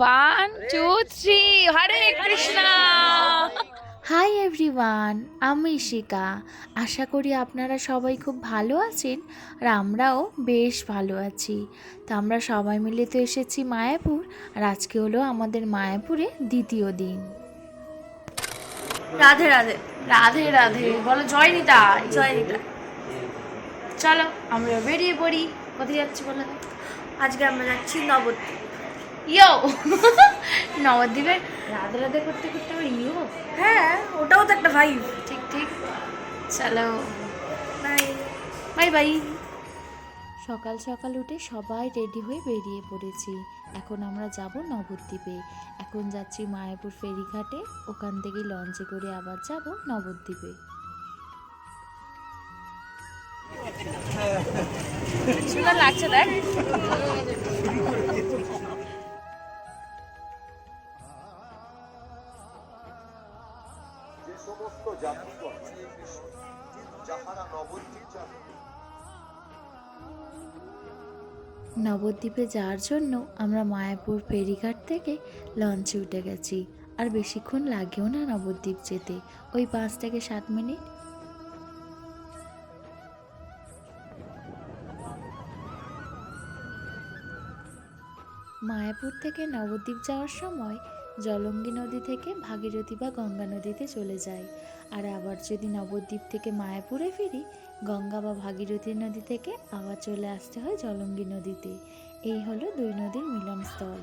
One two three Hare Krishna hi everyone আমি ইশিকা আশা করি আপনারা সবাই খুব ভালো আছেন আর আমরাও বেশ ভালো আছি। তো আমরা সবাই মিলে তো এসেছি মায়াপুর আর আজকে হলো আমাদের মায়াপুরে দ্বিতীয় দিন। রাধে রাধে। রাধে রাধে। বলো জয় নিতাই জয় নিতা। চলো আমরা বেরিয়ে পড়ি। কোথায় যাচ্ছি বলো? আজকে আমরা যাচ্ছি নবদ্বীপ। ইয়ো। নবদ্বীপের রাধে রাধে করতে করতে আবার ইয়ো। হ্যাঁ ওটাও তো একটা ভাইব ঠিক ঠিক। চলো। বাই বাই বাই সকাল সকাল উঠে সবাই রেডি হয়ে বেরিয়ে পড়েছি। এখন আমরা যাব নবদ্বীপে। এখন যাচ্ছি মায়াপুর ফেরিঘাটে। ওখান থেকে লঞ্চে করে আবার যাব নবদ্বীপে। সুন্দর লাগছে দেখ। নবদ্বীপে যাওয়ার জন্য আমরা মায়াপুর ফেরিঘাট থেকে লঞ্চে উঠে গেছি। আর বেশিক্ষণ লাগেও না নবদ্বীপ যেতে। ওই পাঁচ থেকে সাত মিনিট মায়াপুর থেকে নবদ্বীপ যাওয়ার সময় জলঙ্গি নদী থেকে ভাগীরথী বা গঙ্গা নদীতে চলে যায়। আর আবার যদি নবদ্বীপ থেকে মায়াপুরে ফিরি, গঙ্গা বা ভাগীরথী নদী থেকে আবার চলে আসতে হয় জলঙ্গি নদীতে। এই হলো দুই নদীর মিলনস্থল।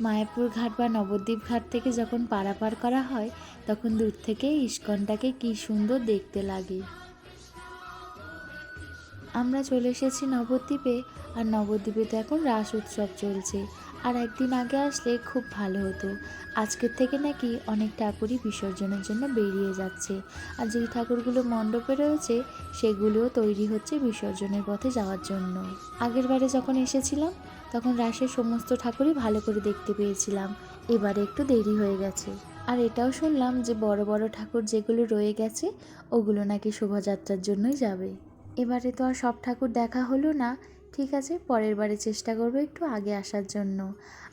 মায়াপুর ঘাট বা নবদ্বীপ ঘাট থেকে যখন পারাপার করা হয়, তখন দূর থেকে ইস্কনটাকে কি সুন্দর দেখতে লাগে। আমরা চলে এসেছি নবদ্বীপে, আর নবদ্বীপে তো এখন রাস উৎসব চলছে। আর একদিন আগে আসলে খুব ভালো হতো। আজকের থেকে নাকি অনেক ঠাকুরই বিসর্জনের জন্য বেরিয়ে যাচ্ছে। আর যেই ঠাকুরগুলো মণ্ডপে রয়েছে, সেগুলোও তৈরি হচ্ছে বিসর্জনের পথে যাওয়ার জন্য। আগের বারে যখন এসেছিলাম, তখন রাসের সমস্ত ঠাকুরই ভালো করে দেখতে পেয়েছিলাম। এবারে একটু দেরি হয়ে গেছে। আর এটাও শুনলাম যে বড় বড় ঠাকুর যেগুলো রয়ে গেছে, ওগুলো নাকি শোভাযাত্রার জন্যই যাবে। এবারে তো আর সব ঠাকুর দেখা হলো না। ঠিক আছে, পরের বারে চেষ্টা করব একটু আগে আসার জন্য।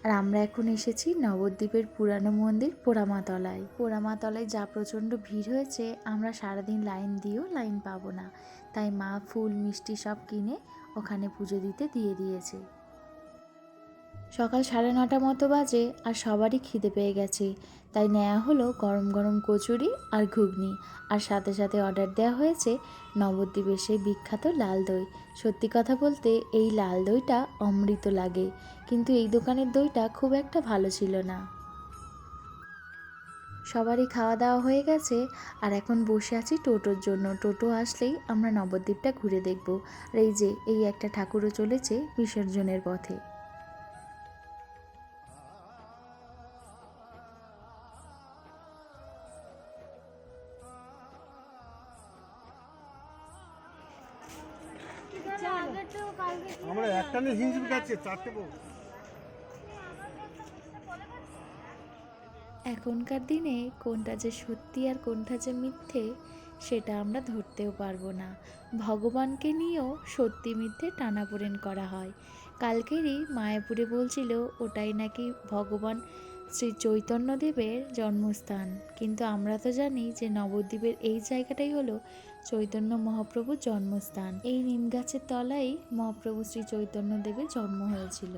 আর আমরা এখন এসেছি নবদ্বীপের পুরানো মন্দির পোড়ামাতলায়। পোড়ামাতলায় যা প্রচণ্ড ভিড় হয়েছে, আমরা সারাদিন লাইন দিয়েও লাইন পাবো না। তাই মা ফুল মিষ্টি সব কিনে ওখানে পুজো দিতে দিয়ে দিয়েছে। সকাল সাড়ে নটা মতো বাজে আর সবারই খিদে পেয়ে গেছে। তাই নেওয়া হলো গরম গরম কচুরি আর ঘুগনি। আর সাথে সাথে অর্ডার দেওয়া হয়েছে নবদ্বীপের সেই বিখ্যাত লাল দই। সত্যি কথা বলতে এই লাল দইটা অমৃত লাগে। কিন্তু এই দোকানের দইটা খুব একটা ভালো ছিল না। সবারই খাওয়া দাওয়া হয়ে গেছে আর এখন বসে আছি টোটোর জন্য। টোটো আসলেই আমরা নবদ্বীপটা ঘুরে দেখব। আর এই যে, এই একটা ঠাকুরও চলেছে বিসর্জনের পথে। আমরা একটা নিয়ে হিংসুক আছে চারটে বউ। এখনকার দিনে কোনটা যে সত্যি আর কোনটা যে মিথ্যে সেটা আমরা ধরতেও পারব না। ভগবানকে নিয়েও সত্যি মিথ্যে টানাপোড়েন করা হয়। কালকেরই মায়াপুরে বলছিল ওটাই নাকি ভগবান শ্রী চৈতন্যদেবের জন্মস্থান। কিন্তু আমরা তো জানি যে নবদ্বীপের এই জায়গাটাই হলো চৈতন্য মহাপ্রভুর জন্মস্থান। এই নিম গাছের তলায় মহাপ্রভু শ্রী চৈতন্যদেবের জন্ম হয়েছিল।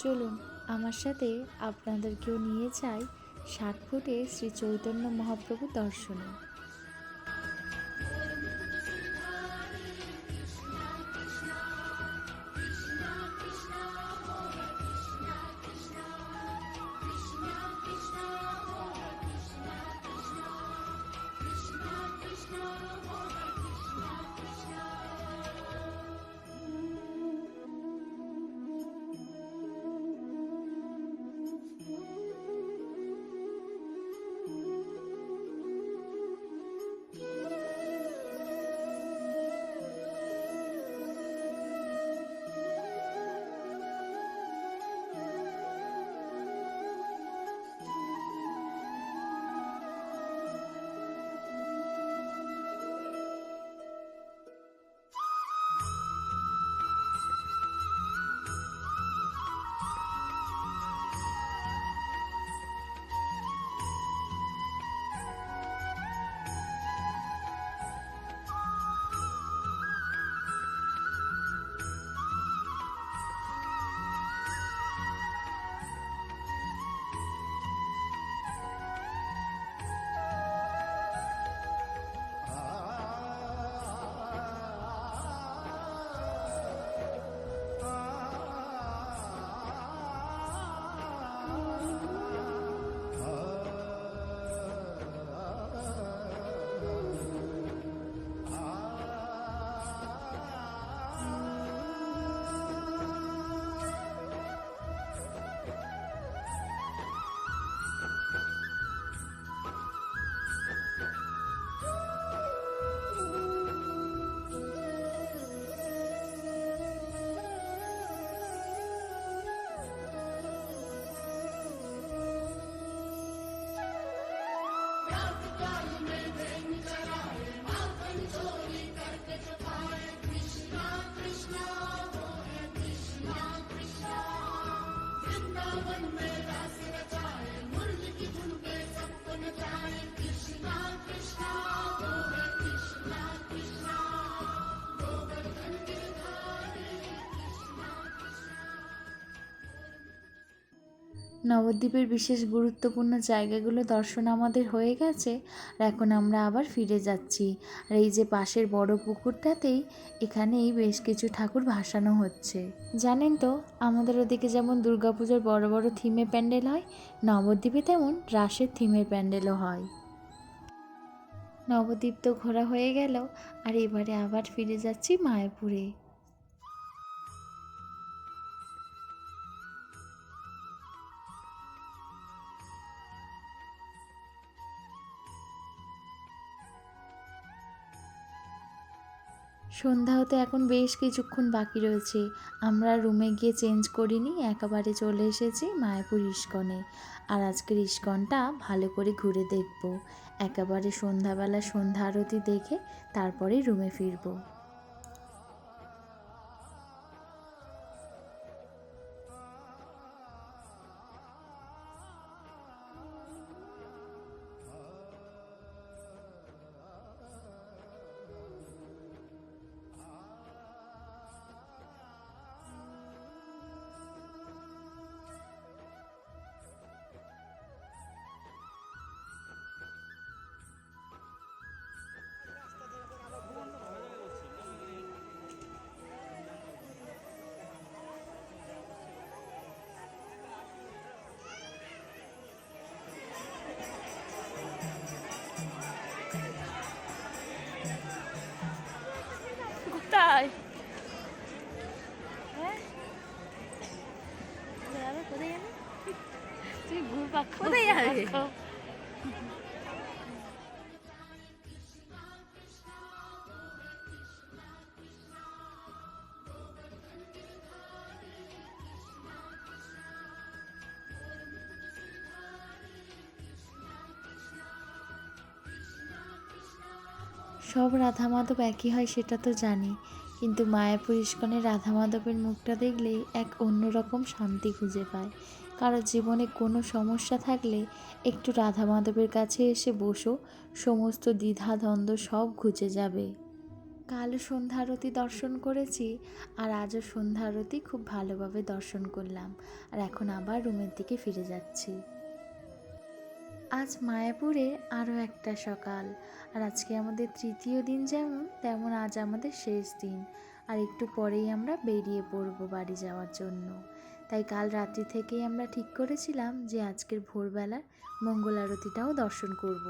চলুন আমার সাথে আপনাদেরকেও নিয়ে যাই ষাট ফুটে শ্রী চৈতন্য মহাপ্রভু দর্শনে। নবদ্বীপের বিশেষ গুরুত্বপূর্ণ জায়গাগুলো দর্শন আমাদের হয়ে গেছে, আর এখন আমরা আবার ফিরে যাচ্ছি। আর এই যে পাশের বড় পুকুরটাতেই এখানেই বেশ কিছু ঠাকুর ভাসানো হচ্ছে। জানেন তো, আমাদের ওদিকে যেমন দুর্গাপুজোর বড় বড় থিমে প্যান্ডেল হয়, নবদ্বীপে তেমন রাসের থিমের প্যান্ডেলও হয়। নবদ্বীপ তো ঘোরা হয়ে গেল, আর এবারে আবার ফিরে যাচ্ছি মায়াপুরে। সন্ধ্যা হতে এখন বেশ কিছুক্ষণ বাকি রয়েছে। আমরা রুমে গিয়ে চেঞ্জ করিনি, একেবারে চলে এসেছি মায়াপুর ইস্কনে। আর আজকের ইস্কনটা ভালো করে ঘুরে দেখব। একেবারে সন্ধ্যাবেলা সন্ধ্যা আরতি দেখে তারপরে রুমে ফিরবো। কোথায় যাবে সব রাধা মাধব একই হয় সেটা তো জানি। কিন্তু মায়াপুর ইস্কনে রাধা মাধবের মুখটা দেখলেই এক অন্যরকম শান্তি খুঁজে পায়। কারও জীবনে কোনো সমস্যা থাকলে একটু রাধা মাধবের কাছে এসে বসো, সমস্ত দ্বিধা, দ্বন্দ্ব সব ঘুচে যাবে। কাল সন্ধ্যা আরতি দর্শন করেছি আর আজও সন্ধ্যা আরতি খুব ভালোভাবে দর্শন করলাম আর এখন আবার রুমের দিকে ফিরে যাচ্ছি। আজ মায়াপুরে আরও একটা সকাল আর আজকে আমাদের তৃতীয় দিন যেমন, তেমন আজ আমাদের শেষ দিন আর একটু পরেই আমরা বেরিয়ে পড়ব বাড়ি যাওয়ার জন্য। তাই কাল রাত্রি থেকেই আমরা ঠিক করেছিলাম যে আজকের ভোরবেলার মঙ্গল আরতিটাও দর্শন করব।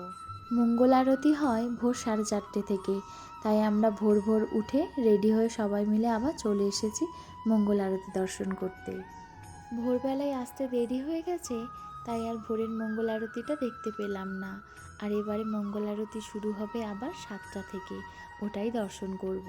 মঙ্গল আরতি হয় ভোর সাড়ে চারটে থেকে তাই আমরা ভোর ভোর উঠে রেডি হয়ে সবাই মিলে আবার চলে এসেছি মঙ্গল আরতি দর্শন করতে ভোরবেলায় আসতে দেরি হয়ে গেছে, তাই আর ভোরের মঙ্গল আরতিটা দেখতে পেলাম না আর এবারে মঙ্গল আরতি শুরু হবে আবার সাতটা থেকে ওটাই দর্শন করব।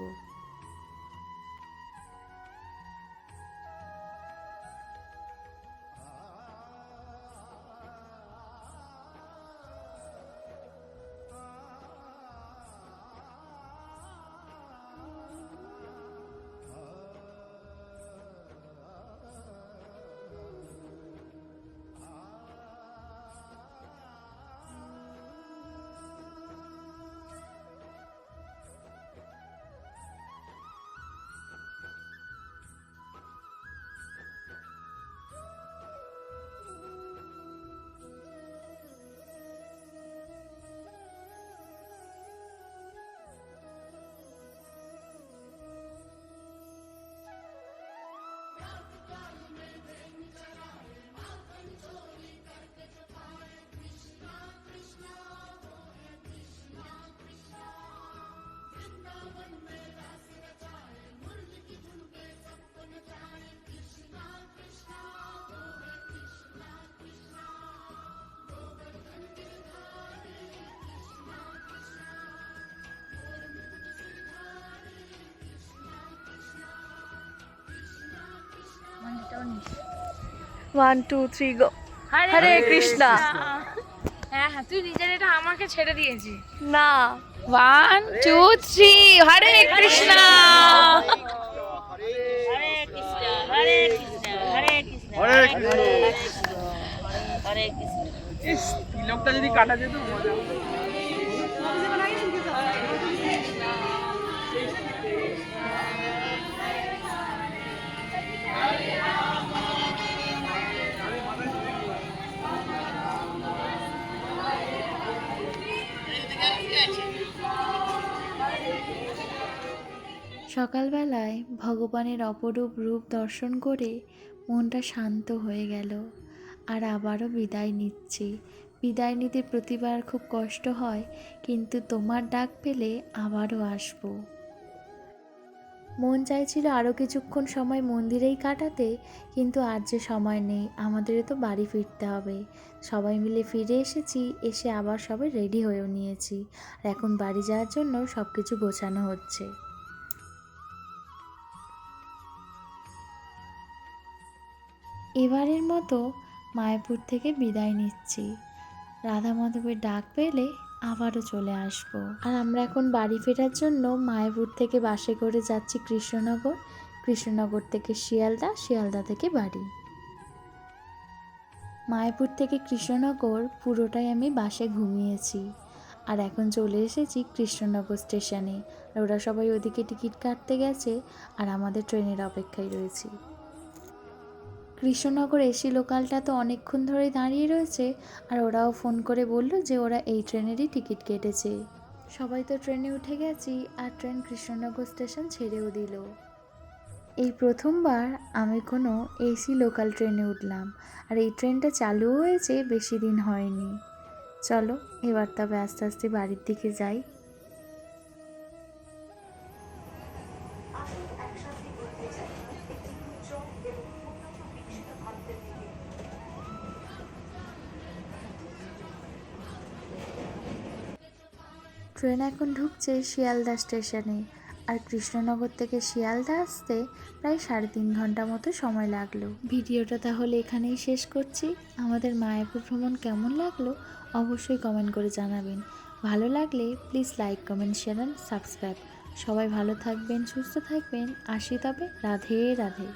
One two three go Hare Krishna হ্যাঁ হ্যাঁ তুই নিজের এটা আমাকে ছেড়ে দিয়েছিস। না। One two three Hare Krishna লোকটা যদি কাটা যেত মজা হতো। সকালবেলায় ভগবানের অপরূপ রূপ দর্শন করে মনটা শান্ত হয়ে গেল। আর আবারও বিদায় নিচ্ছি। বিদায় নিতে প্রতিবার খুব কষ্ট হয়, কিন্তু তোমার ডাক পেলে আবারও আসব। মন চাইছিল আরও কিছুক্ষণ সময় মন্দিরেই কাটাতে, কিন্তু আর যে সময় নেই আমাদেরও তো বাড়ি ফিরতে হবে। সবাই মিলে ফিরে এসেছি, এসে আবার সবাই রেডি হয়েও নিয়েছি। আর এখন বাড়ি যাওয়ার জন্য সব কিছু গোছানো হচ্ছে। এবারের মতো মায়াপুর থেকে বিদায় নিচ্ছি। রাধা মাধবের ডাক পেলে আবারও চলে আসব। আর আমরা এখন বাড়ি ফেরার জন্য মায়াপুর থেকে বাসে করে যাচ্ছি কৃষ্ণনগর। কৃষ্ণনগর থেকে শিয়ালদা শিয়ালদা থেকে বাড়ি। মায়াপুর থেকে কৃষ্ণনগর পুরোটাই আমি বাসে ঘুমিয়েছি। আর এখন চলে এসেছি কৃষ্ণনগর স্টেশনে। আর ওরা সবাই ওদিকে টিকিট কাটতে গেছে আর আমাদের ট্রেনের অপেক্ষায় রয়েছি। কৃষ্ণনগর এসি লোকালটা তো অনেকক্ষণ ধরে দাঁড়িয়ে রয়েছে আর ওরাও ফোন করে বলল যে ওরা এই ট্রেনেরই টিকিট কেটেছে। সবাই তো ট্রেনে উঠে গেছি আর ট্রেন কৃষ্ণনগর স্টেশন ছেড়েও দিল। এই প্রথমবার আমি কোনো এসি লোকাল ট্রেনে উঠলাম আর এই ট্রেনটা চালুও হয়েছে, বেশি দিন হয়নি। চলো, এবার তবে আস্তে আস্তে বাড়ির দিকে যাই। ট্রেন এখন ঢুকছে শিয়ালদা স্টেশনে। আর কৃষ্ণনগর থেকে শিয়ালদা আসতে প্রায় সাড়ে তিন ঘণ্টা মতো সময় লাগল। ভিডিওটা তাহলে এখানেই শেষ করছি। আমাদের মায়াপুর ভ্রমণ কেমন লাগল অবশ্যই কমেন্ট করে জানাবেন। ভালো লাগলে please like comment share and subscribe সবাই ভালো থাকবেন, সুস্থ থাকবেন। আসি তবে রাধে রাধে।